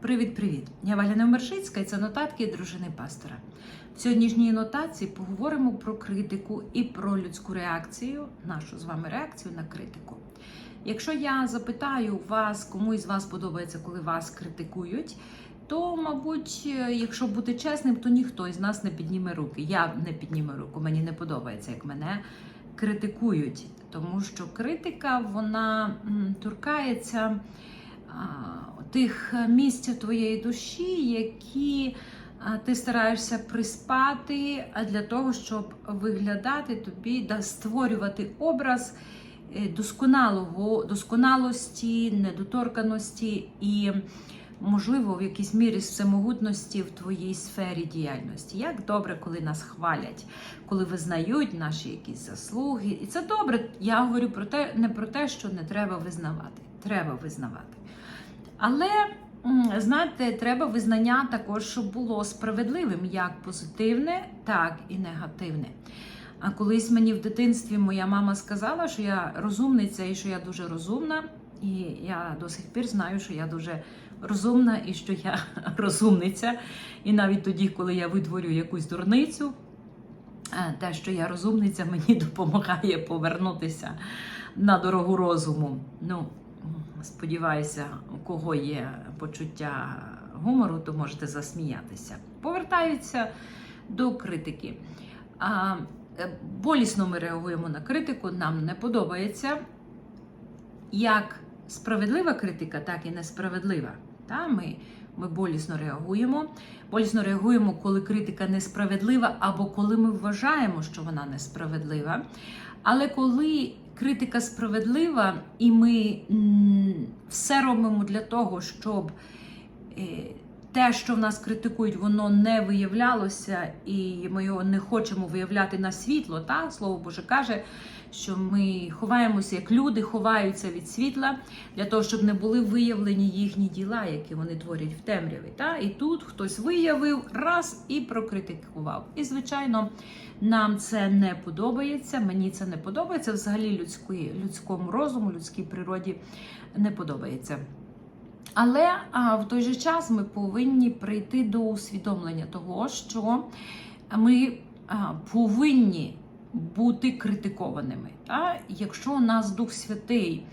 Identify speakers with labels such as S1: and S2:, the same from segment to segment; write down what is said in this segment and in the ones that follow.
S1: Привіт-привіт! Я Валя Невмершицька і це нотатки дружини пастора. В сьогоднішній нотації поговоримо про критику і про людську реакцію, нашу з вами реакцію на критику. Якщо я запитаю вас, кому із вас подобається, коли вас критикують, то, мабуть, якщо бути чесним, то ніхто із нас не підніме руки. Я не підніму руку, мені не подобається, як мене критикують, тому що критика вона торкається тих місць твоєї душі, які ти стараєшся приспати для того, щоб виглядати тобі, створювати образ е, досконалого, досконалості, недоторканості і, можливо, в якійсь мірі всемогутності в твоїй сфері діяльності. Як добре, коли нас хвалять, коли визнають наші якісь заслуги. І це добре. Я говорю про те, не про те, що не треба визнавати. Треба визнавати. Але знаєте, треба визнання також, щоб було справедливим, як позитивне, так і негативне. А колись мені в дитинстві моя мама сказала, що я розумниця і що я дуже розумна. І я до сих пір знаю, що я дуже розумна і що я розумниця. І навіть тоді, коли я витворю якусь дурницю, е, те, що я розумниця, мені допомагає повернутися на дорогу розуму. Ну, сподіваюся, у кого є почуття гумору, то можете засміятися. Повертаються до критики. А, е, болісно ми реагуємо на критику, нам не подобається як справедлива критика, так і несправедлива. Та? Ми, ми болісно реагуємо. Болісно реагуємо, коли критика несправедлива, або коли ми вважаємо, що вона несправедлива. Але коли критика справедлива, і ми все робимо для того, щоб е, те, що в нас критикують, воно не виявлялося, і ми його не хочемо виявляти на світло. Та? Слово Боже каже, що ми ховаємося, як люди ховаються від світла для того, щоб не були виявлені їхні діла, які вони творять в темряві. Та? І тут хтось виявив раз і прокритикував. І, звичайно, нам це не подобається. Мені це не подобається. Взагалі людської, людському розуму, людській природі не подобається. Але а, в той же час ми повинні прийти до усвідомлення того, що ми а, повинні бути критикованими. Та? Якщо нас Дух Святий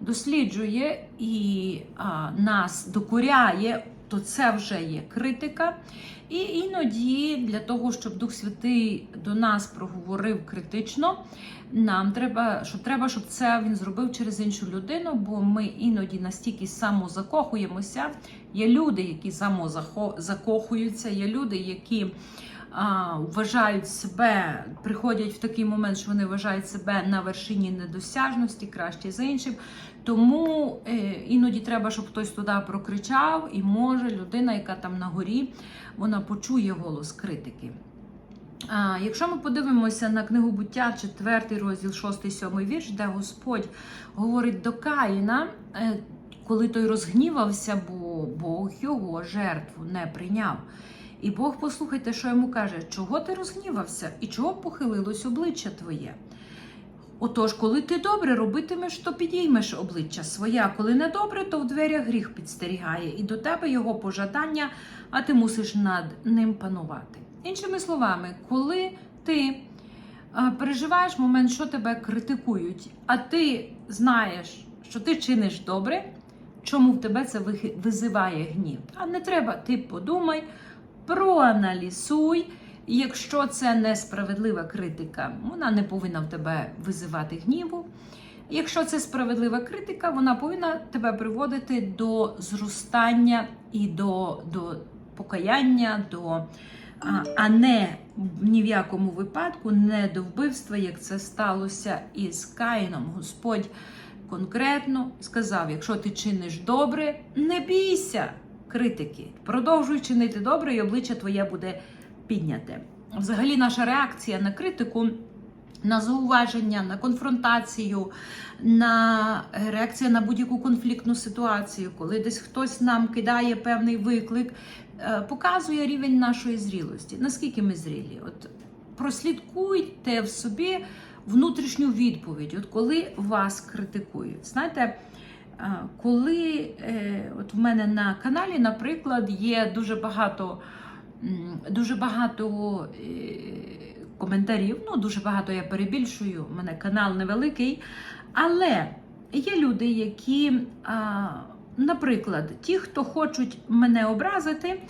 S1: досліджує і а, нас докоряє, то це вже є критика. І іноді для того, щоб Дух Святий до нас проговорив критично, нам треба, що треба, щоб це він зробив через іншу людину, бо ми іноді настільки самозакохуємося. Є люди, які самозакохуються, є люди, які а, вважають себе, приходять в такий момент, що вони вважають себе на вершині недосяжності, краще за іншим. Тому е, іноді треба, щоб хтось туди прокричав, і може людина, яка там на горі, вона почує голос критики. А, Якщо ми подивимося на книгу буття, 4 розділ, 6-7 вірш, де Господь говорить до Каїна, е, коли той розгнівався, бо Бог його жертву не прийняв. І Бог, послухайте, що йому каже: чого ти розгнівався і чого похилилось обличчя твоє? Отож, коли ти добре робитимеш, то підіймеш обличчя своє, коли не добре, то в дверях гріх підстерігає, і до тебе його пожадання, а ти мусиш над ним панувати. Іншими словами, коли ти переживаєш момент, що тебе критикують, а ти знаєш, що ти чиниш добре, чому в тебе це визиває гнів? А не треба, ти подумай, проаналізуй. Якщо це несправедлива критика, вона не повинна в тебе визивати гніву. Якщо це справедлива критика, вона повинна тебе приводити до зростання і до, до покаяння, до, а, а не ні в якому випадку не до вбивства, як це сталося із Каїном. Господь конкретно сказав: якщо ти чиниш добре, не бійся критики. Продовжуй чинити добре, і обличчя твоє буде підняте. Взагалі, наша реакція на критику, на зауваження, на конфронтацію, на реакція на будь-яку конфліктну ситуацію, коли десь хтось нам кидає певний виклик, е, показує рівень нашої зрілості. Наскільки ми зрілі? От прослідкуйте в собі внутрішню відповідь, от коли вас критикують. Знаєте, коли е, от в мене на каналі, наприклад, є дуже багато, дуже багато е, коментарів, ну дуже багато я перебільшую, у мене канал невеликий, але є люди, які, наприклад, ті, хто хочуть мене образити,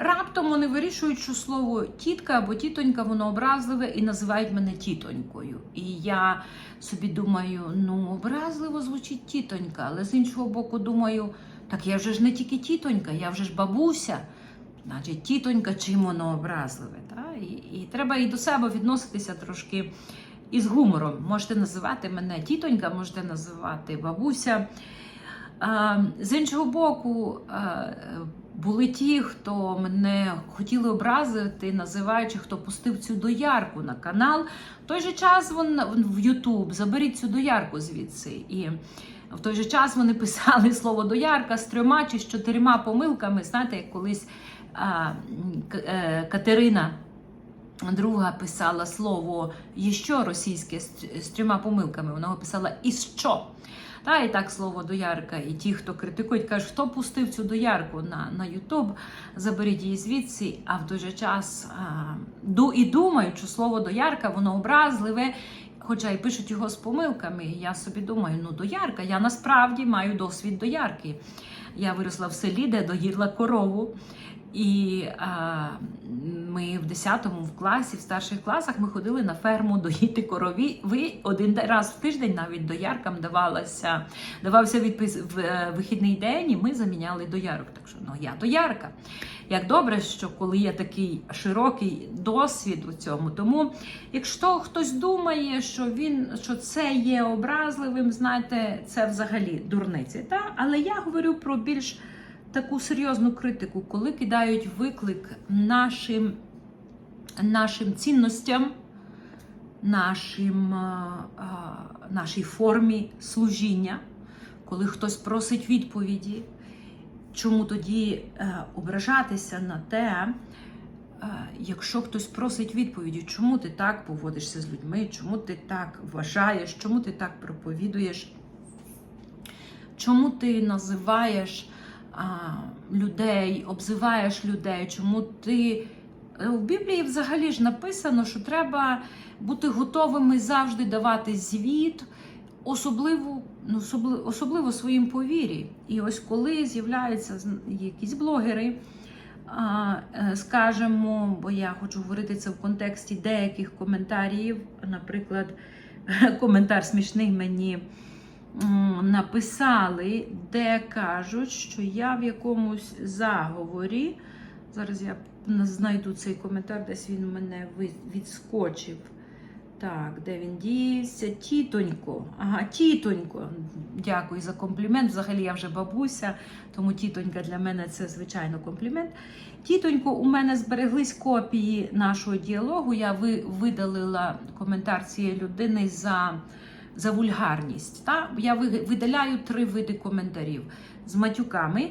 S1: раптом вони вирішують, що слово тітка або тітонька воно образливе і називають мене тітонькою. І я собі думаю, ну образливо звучить тітонька, але з іншого боку, думаю, так я вже ж не тільки тітонька, я вже ж бабуся. Значить, тітонька, чим воно образливе. Та? І, і треба і до себе відноситися трошки із гумором. Можете називати мене тітонька, можете називати бабуся. А, з іншого боку, а, були ті, хто мене хотіли образити, називаючи, хто пустив цю доярку на канал. В той же час вон, в Ютуб заберіть цю доярку звідси. І в той же час вони писали слово доярка з трьома чи з чотирма помилками. Знаєте, як колись а, е, Катерина. Друга писала слово «єщо» російське з трьома помилками. Вона писала «і що». Та і так слово доярка. І ті, хто критикують, кажуть, хто пустив цю доярку на, на заберіть її звідси. А в той же час а, і думають, що слово доярка воно образливе. Хоча й пишуть його з помилками, я собі думаю, ну доярка, я насправді маю досвід доярки. Я виросла в селі, де доїрла корову. І а, ми в 10-му в класі, в старших класах, ми ходили на ферму доїти корові. Ви один раз в тиждень навіть дояркам давалося, давався відпис в е, вихідний день, і ми заміняли доярок. Так що ну я доярка. Як добре, що коли є такий широкий досвід у цьому. Тому, якщо хтось думає, що він що це є образливим, знаєте, це взагалі дурниці. Та? Але я говорю про більш таку серйозну критику, коли кидають виклик нашим, нашим цінностям, нашим, а, а, нашій формі служіння, коли хтось просить відповіді, чому тоді е, ображатися на те, е, якщо хтось просить відповіді, чому ти так поводишся з людьми, чому ти так вважаєш, чому ти так проповідуєш, чому ти називаєш людей, обзиваєш людей, чому ти. Е, В Біблії взагалі ж написано, що треба бути готовими завжди давати звіт, особливо, ну, особливо, своїм повірі. І ось коли з'являються якісь блогери, е, скажемо, бо я хочу говорити це в контексті деяких коментарів, наприклад, коментар смішний мені написали, де кажуть, що я в якомусь заговорі. Зараз я знайду цей коментар, десь він у мене відскочив. Так, де він дівся? Тітонько. Ага, тітонько. Дякую за комплімент. Взагалі я вже бабуся, тому тітонька для мене це звичайно комплімент. Тітонько, у мене збереглись копії нашого діалогу. Я видалила коментар цієї людини за, за вульгарність. Та? Я видаляю три види коментарів з матюками.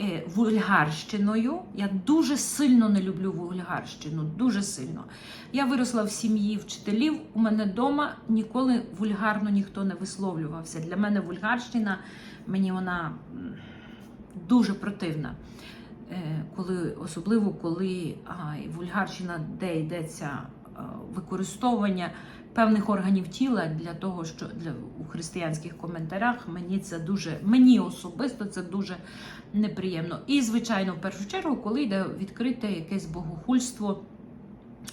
S1: е, Вульгарщиною. Я дуже сильно не люблю вульгарщину, дуже сильно. Я виросла в сім'ї вчителів. У мене вдома ніколи вульгарно ніхто не висловлювався. Для мене вульгарщина, мені вона дуже противна. Е, Коли, особливо коли а, вульгарщина, де йдеться використовування певних органів тіла для того, що для у християнських коментарях мені це дуже мені особисто це дуже неприємно. І, звичайно, в першу чергу, коли йде відкрите якесь богохульство.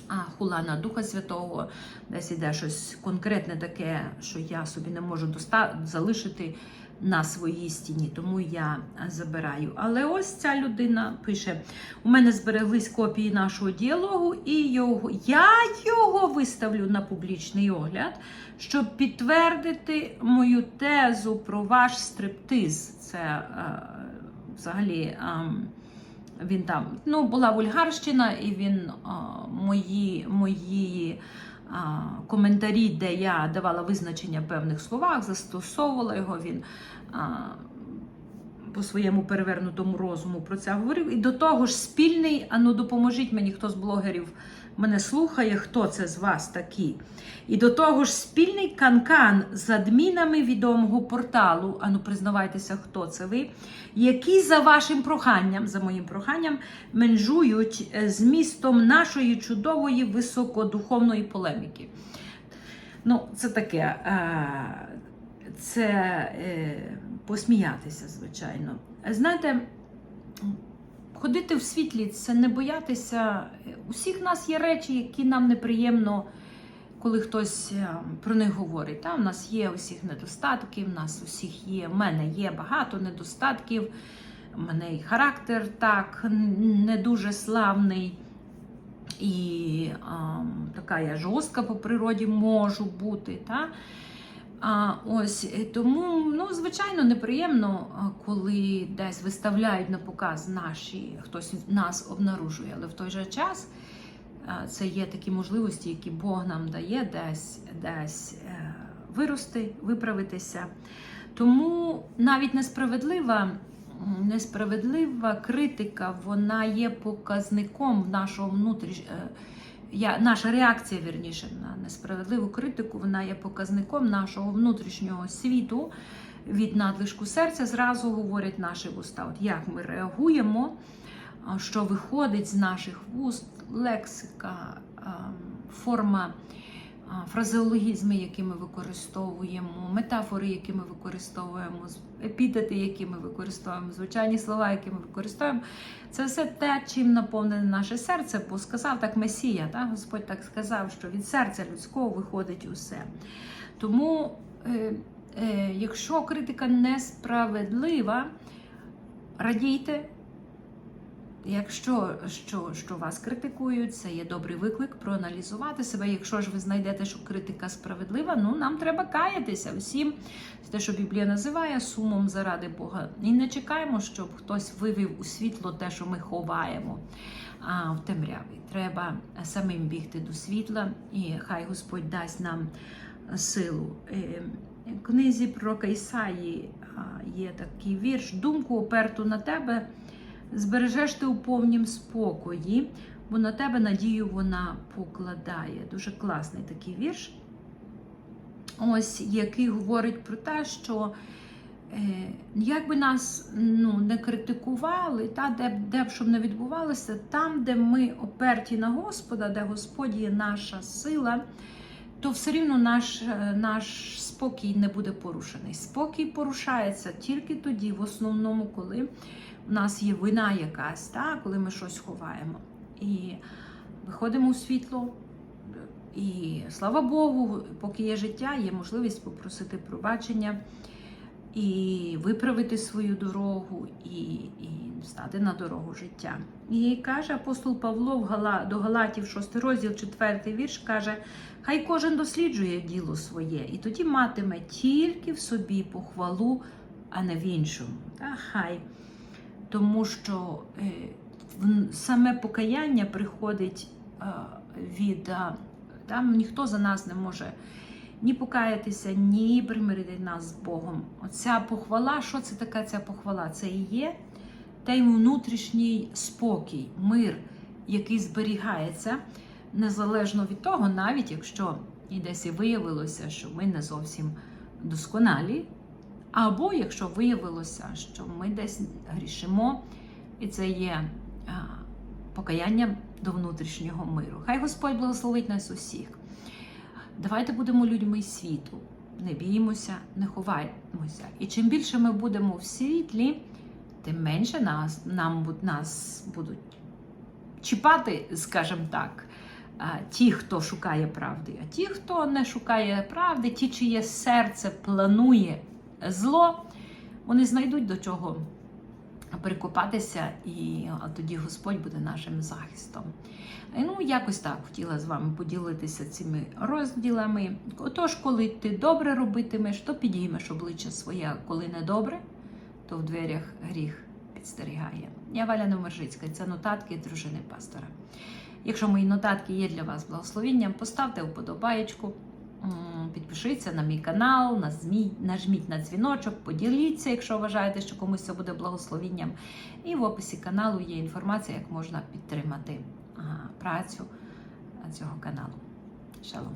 S1: А хула на Духа Святого, десь іде щось конкретне таке, що я собі не можу доста... залишити на своїй стіні, тому я забираю. Але ось ця людина пише: у мене збереглись копії нашого діалогу, і його я його виставлю на публічний огляд, щоб підтвердити мою тезу про ваш стриптиз. Це е, взагалі. Е, він там ну була вульгарщина, і він а, мої мої а, коментарі, де я давала визначення певних словах, застосовувала його. Він по своєму перевернутому розуму про це говорив. І до того ж, спільний, а ну допоможіть мені, хто з блогерів мене слухає, хто це з вас такі. І до того ж, спільний канкан з адмінами відомого порталу, а ну признавайтеся, хто це ви, які за вашим проханням, за моїм проханням, менжують е, змістом нашої чудової високодуховної полеміки. Ну, це таке. Це е, посміятися, звичайно. Знаєте, ходити в світлі це не боятися. У всіх нас є речі, які нам неприємно, коли хтось е, про них говорить. Та? У нас є усіх недостатків, у нас усіх є, в мене є багато недостатків, у мене і характер так не дуже славний. І а, така я жорстка по природі можу бути. Та? А, ось е, Тому, ну, звичайно, неприємно, коли десь виставляють на показ наші, хтось нас обнаружує, але в той же час це є такі можливості, які Бог нам дає десь, десь е, вирости, виправитися. Тому навіть несправедлива. Несправедлива критика, вона є показником нашого внутрішнього. Я, наша реакція, вірніше, на несправедливу критику, вона є показником нашого внутрішнього світу. Від надлишку серця зразу говорять наші вуста. От як ми реагуємо, що виходить з наших вуст, лексика, ем, форма, фразеологізми, які ми використовуємо, метафори, які ми використовуємо, епітети, які ми використовуємо, звичайні слова, які ми використовуємо. Це все те, чим наповнене наше серце, бо сказав так Месія, так? Господь так сказав, що від серця людського виходить усе. Тому, е, е, якщо критика несправедлива, радійте. Якщо що, що вас критикують, це є добрий виклик проаналізувати себе. Якщо ж ви знайдете, що критика справедлива, ну нам треба каятися всім. Це те, що Біблія називає сумом заради Бога. І не чекаємо, щоб хтось вивів у світло те, що ми ховаємо а, в темряві. Треба самим бігти до світла, і хай Господь дасть нам силу. Е, В книзі пророка Ісаї а, є такий вірш: думку оперту на тебе збережеш ти у повнім спокої, бо на тебе надію вона покладає. Дуже класний такий вірш, ось який говорить про те, що е, як би нас ну, не критикували, та, де, де б щоб не відбувалося, там, де ми оперті на Господа, де Господь є наша сила, то все рівно наш, е, наш спокій не буде порушений. Спокій порушається тільки тоді, в основному, коли у нас є вина якась, та, коли ми щось ховаємо. І виходимо у світло. І слава Богу, поки є життя, є можливість попросити пробачення і виправити свою дорогу, і, і стати на дорогу життя. І каже апостол Павло до Галатів, 6 розділ, 4 вірш, каже: Хай кожен досліджує діло своє, і тоді матиме тільки в собі похвалу, а не в іншому. Та хай. Тому що е, саме покаяння приходить е, від е, там ніхто за нас не може ні покаятися, ні примирити нас з Богом. Оця похвала, що це таке ця похвала? Це і є той внутрішній спокій, мир, який зберігається незалежно від того, навіть якщо і десь і виявилося, що ми не зовсім досконалі, або якщо виявилося, що ми десь грішимо, і це є а, покаянням до внутрішнього миру. Хай Господь благословить нас усіх. Давайте будемо людьми світу. Не біймося, не ховаємося. І чим більше ми будемо в світлі, тим менше нас, нам, нас будуть чіпати, скажімо так, ті, хто шукає правди. А ті, хто не шукає правди, ті, чиє серце планує зло, вони знайдуть до чого перекопатися, і тоді Господь буде нашим захистом. Ну, якось так хотіла з вами поділитися цими розділами. Отож, коли ти добре робитимеш, то підіймеш обличчя своє, коли не добре, то в дверях гріх підстерігає. Я Валя Номержицька, це нотатки дружини пастора. Якщо мої нотатки є для вас благословенням, поставте вподобаєчку, підпишіться на мій канал, нажміть на дзвіночок, поділіться, якщо вважаєте, що комусь це буде благословінням. І в описі каналу є інформація, як можна підтримати працю цього каналу. Шалом!